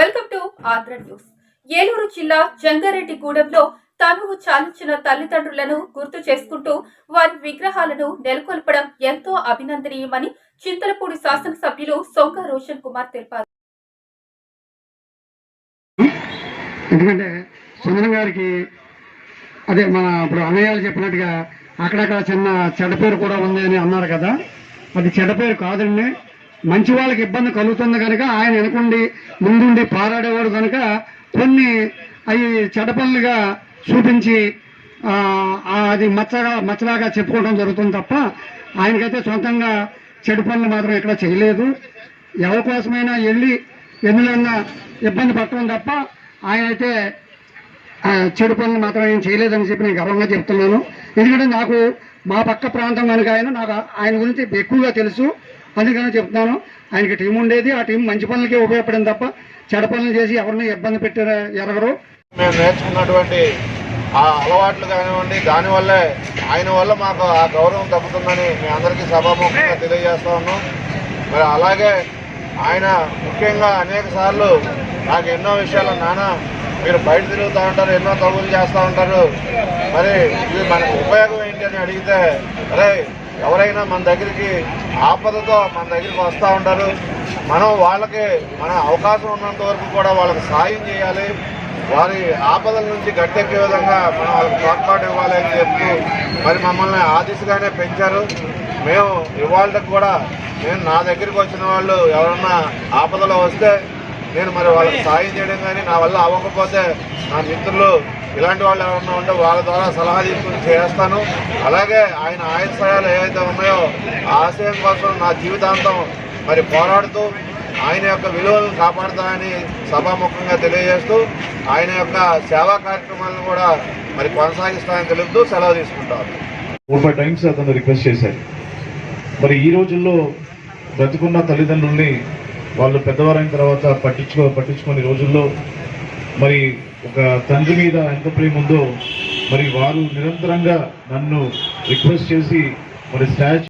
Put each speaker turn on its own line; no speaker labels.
Welcome to Andhra news. Eluru జిల్లా జంగారెడ్డిగూడెంలో తనువు చాలించిన తల్లిదండ్రులను గుర్తు చేసుకుంటూ వారి విగ్రహాలను నెలకొల్పడం ఎంతో అభినందనీయమని చింతలపూడి శాసనసభ్యులు సొంగ రోషన్ కుమార్ తెలిపారు.
ఎందుకంటే సుందరం గారికి అదే మన ఇప్పుడు అన్నయ్యలు చెప్పినట్టుగా అక్కడక్కడ చిన్న చెడ్డ పేరు కూడా ఉంది అని అన్నారు కదా. అది చెడ్డ పేరు కాదండి. మంచి వాళ్ళకి ఇబ్బంది కలుగుతుంది కనుక ఆయన వెనుకుండి ముందుండి పారాడేవాడు కనుక కొన్ని అవి చెడ్డ పనులుగా చూపించి అది మచ్చగా మచ్చలాగా చెప్పుకోవడం జరుగుతుంది తప్ప ఆయనకైతే సొంతంగా చెడు పనులు మాత్రం ఎక్కడ చేయలేదు. ఎవరి కోసమైనా వెళ్ళి ఎందులన్నా ఇబ్బంది పట్టడం తప్ప ఆయన అయితే చెడు పనులు మాత్రం ఆయన చేయలేదని చెప్పి నేను గర్వంగా చెప్తున్నాను. ఎందుకంటే నాకు మా పక్క ప్రాంతం కనుక ఆయన నాకు ఆయన గురించి ఎక్కువగా తెలుసు. అందుకని చెప్తున్నాను ఆయనకి టీం ఉండేది ఆ టీం మంచి పనులకే ఉపయోగపడింది తప్ప చెడ పనులు చేసి ఎవరిని ఇబ్బంది పెట్టారు ఎరగరు.
మేము నేర్చుకున్నటువంటి ఆ అలవాట్లు కానివ్వండి దానివల్లే ఆయన వల్ల మాకు ఆ గౌరవం తగ్గుతుందని మీ అందరికీ సభాముఖంగా తెలియజేస్తా ఉన్నాం. మరి అలాగే ఆయన ముఖ్యంగా అనేక సార్లు నాకు ఎన్నో విషయాలు నాన్న మీరు బయట తిరుగుతూ ఉంటారు ఎన్నో తగులు చేస్తూ ఉంటారు. మరి ఇది మనకు ఉపయోగం ఏంటి అని అడిగితే అరే ఎవరైనా మన దగ్గరికి ఆపదతో మన దగ్గరికి వస్తూ ఉంటారు. మనం వాళ్ళకి మన అవకాశం ఉన్నంత వరకు కూడా వాళ్ళకి సాయం చేయాలి. వారి ఆపదల నుంచి గట్టెక్కే విధంగా మనం వాళ్ళకి తోడ్పాటు ఇవ్వాలి అని చెప్పి మరి మమ్మల్ని ఆ దిశగానే పెంచారు. మేము ఇవాళకి కూడా నేను నా దగ్గరికి వచ్చిన వాళ్ళు ఎవరన్నా ఆపదలో వస్తే నేను మరి వాళ్ళకి సాయం చేయడం కానీ నా వల్ల అవ్వకపోతే నా మిత్రులు ఇలాంటి వాళ్ళు ఎవరన్నా ఉంటే వాళ్ళ ద్వారా సలహా తీసుకుని చేస్తాను. అలాగే ఆయన ఆశయాలు ఏవైతే ఉన్నాయో ఆశయం కోసం నా జీవితాంతం మరి పోరాడుతూ ఆయన యొక్క విలువలను కాపాడుతానని సభాముఖంగా తెలియజేస్తూ ఆయన యొక్క సేవా కార్యక్రమాలను కూడా మరి కొనసాగిస్తానని తెలుపుతూ సెలవు తీసుకుంటారు
ఫోర్ ఫైవ్ టైమ్స్ అతను రిక్వెస్ట్ చేశారు. మరి ఈ రోజుల్లో బ్రతుకున్న తల్లిదండ్రుల్ని వాళ్ళు పెద్దవారైన తర్వాత పట్టించుకో పట్టించుకునే రోజుల్లో మరి ఒక తండ్రి మీద ఎంత ప్రేమ ఉందో మరి వారు నిరంతరంగా నన్ను రిక్వెస్ట్ చేసి మరి స్టాచ్యూ